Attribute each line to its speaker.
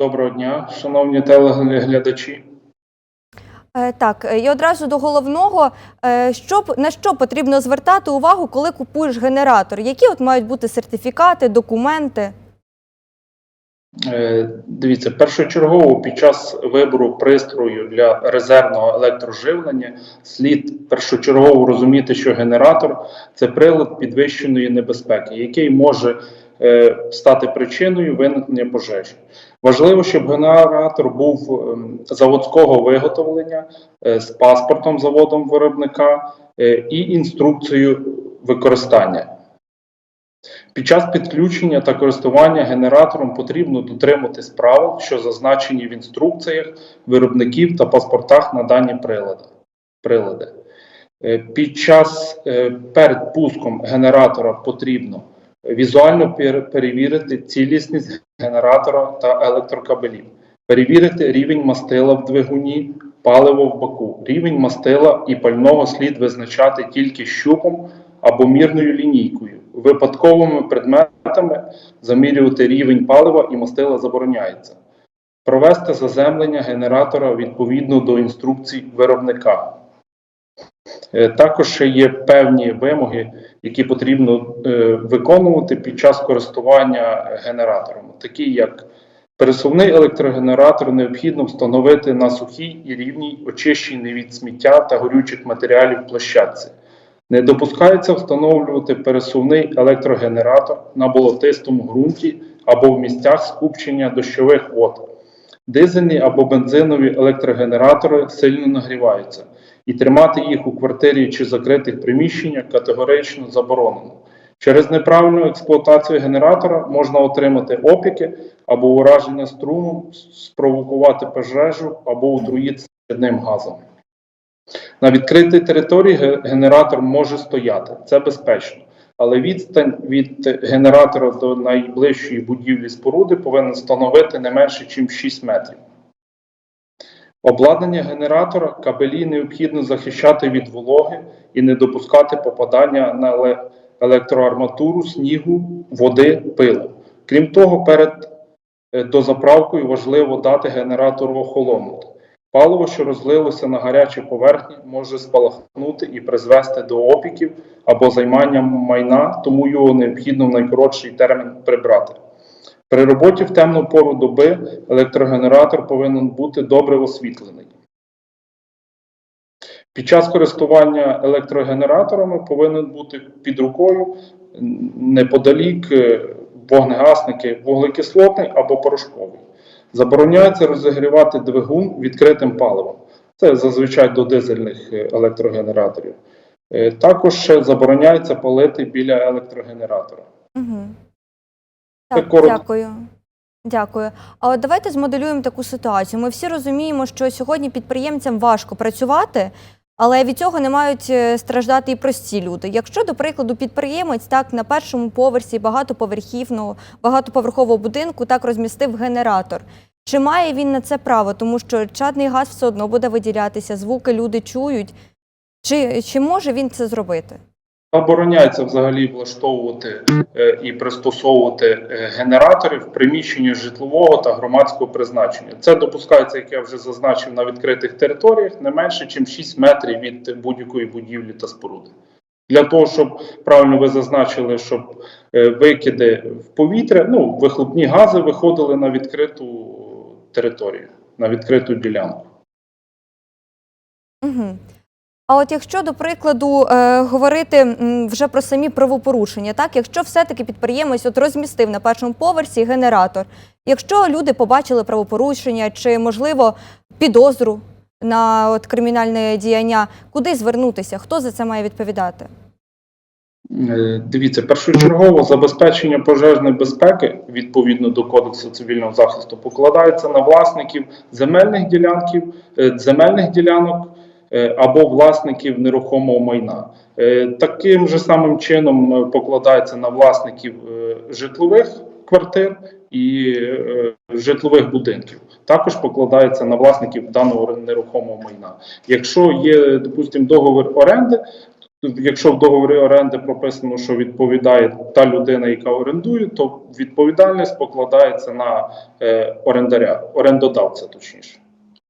Speaker 1: Доброго дня, шановні телеглядачі.
Speaker 2: Е, Так, е, і одразу до головного, Е, що на що потрібно звертати увагу, коли купуєш генератор? Які от мають бути сертифікати, документи?
Speaker 1: Дивіться, першочергово під час вибору пристрою для резервного електроживлення слід першочергово розуміти, що генератор це прилад підвищеної небезпеки, який може стати причиною виникнення пожежі. Важливо, щоб генератор був ем, заводського виготовлення е, з паспортом заводом виробника е, і інструкцією використання. Під час підключення та користування генератором потрібно дотримуватись правил, що зазначені в інструкціях виробників та паспортах на дані прилади. прилади. Е, Під час е, перед пуском генератора потрібно візуально перевірити цілісність генератора та електрокабелів, перевірити рівень мастила в двигуні, паливо в баку. Рівень мастила і пального слід визначати тільки щупом або мірною лінійкою. Випадковими предметами замірювати рівень палива і мастила забороняється. Провести заземлення генератора відповідно до інструкцій виробника. Е, Також є певні вимоги, які потрібно е, виконувати під час користування генератором, такі як пересувний електрогенератор необхідно встановити на сухій і рівній, очищеній від сміття та горючих матеріалів площадці. Не допускається встановлювати пересувний електрогенератор на болотистому ґрунті або в місцях скупчення дощових вод. Дизельні або бензинові електрогенератори сильно нагріваються, і тримати їх у квартирі чи закритих приміщеннях категорично заборонено. Через неправильну експлуатацію генератора можна отримати опіки або ураження струмом, спровокувати пожежу або отруїтися одним газом. На відкритій території генератор може стояти, це безпечно, але відстань від генератора до найближчої будівлі споруди повинна становити не менше, ніж 6 метрів. Обладнання генератора кабелі необхідно захищати від вологи і не допускати попадання на електроарматуру, снігу, води, пилу. Крім того, перед е, дозаправкою важливо дати генератору охолонути. Паливо, що розлилося на гарячій поверхні, може спалахнути і призвести до опіків або займання майна, тому його необхідно в найкоротший термін прибрати. При роботі в темну пору доби електрогенератор повинен бути добре освітлений. Під час користування електрогенераторами повинен бути під рукою неподалік е, вогнегасники вуглекислотний або порошковий. Забороняється розігрівати двигун відкритим паливом. Це зазвичай до дизельних е, електрогенераторів. Е, Також забороняється палити біля електрогенератора.
Speaker 2: Угу. Так,
Speaker 1: коротко.
Speaker 2: дякую. Дякую. А от давайте змоделюємо таку ситуацію. Ми всі розуміємо, що сьогодні підприємцям важко працювати, але від цього не мають е, страждати і прості люди. Якщо, до прикладу, підприємець так на першому поверсі багатоповерхівного, багатоповерхового будинку так розмістив генератор. Чи має він на це право? Тому що чадний газ все одно буде виділятися, звуки люди чують. Чи, чи може він це зробити?
Speaker 1: Забороняється взагалі влаштовувати е, і пристосовувати е, генератори в приміщенні житлового та громадського призначення. Це допускається, як я вже зазначив, на відкритих територіях не менше, ніж 6 метрів від будь-якої будівлі та споруди. Для того, щоб правильно ви зазначили, щоб е, викиди в повітря, ну, вихлопні гази виходили на відкриту територію, на відкриту ділянку.
Speaker 2: Угу. А от якщо, до прикладу, е, говорити вже про самі правопорушення, так якщо все-таки підприємець от розмістив на першому поверсі генератор, якщо люди побачили правопорушення чи, можливо, підозру на от, кримінальне діяння, куди звернутися? Хто за це має відповідати?
Speaker 1: Е, Дивіться, першочергово забезпечення пожежної безпеки відповідно до Кодексу цивільного захисту покладається на власників земельних ділянків, е, земельних ділянок або власників нерухомого майна. Е, Таким же самим чином е, покладається на власників е, житлових квартир і е, житлових будинків. Також покладається на власників даного нерухомого майна. Якщо є, допустимо, договір оренди, Якщо в договорі оренди прописано, що відповідає та людина, яка орендує, то відповідальність покладається на е, орендаря, орендодавця, точніше.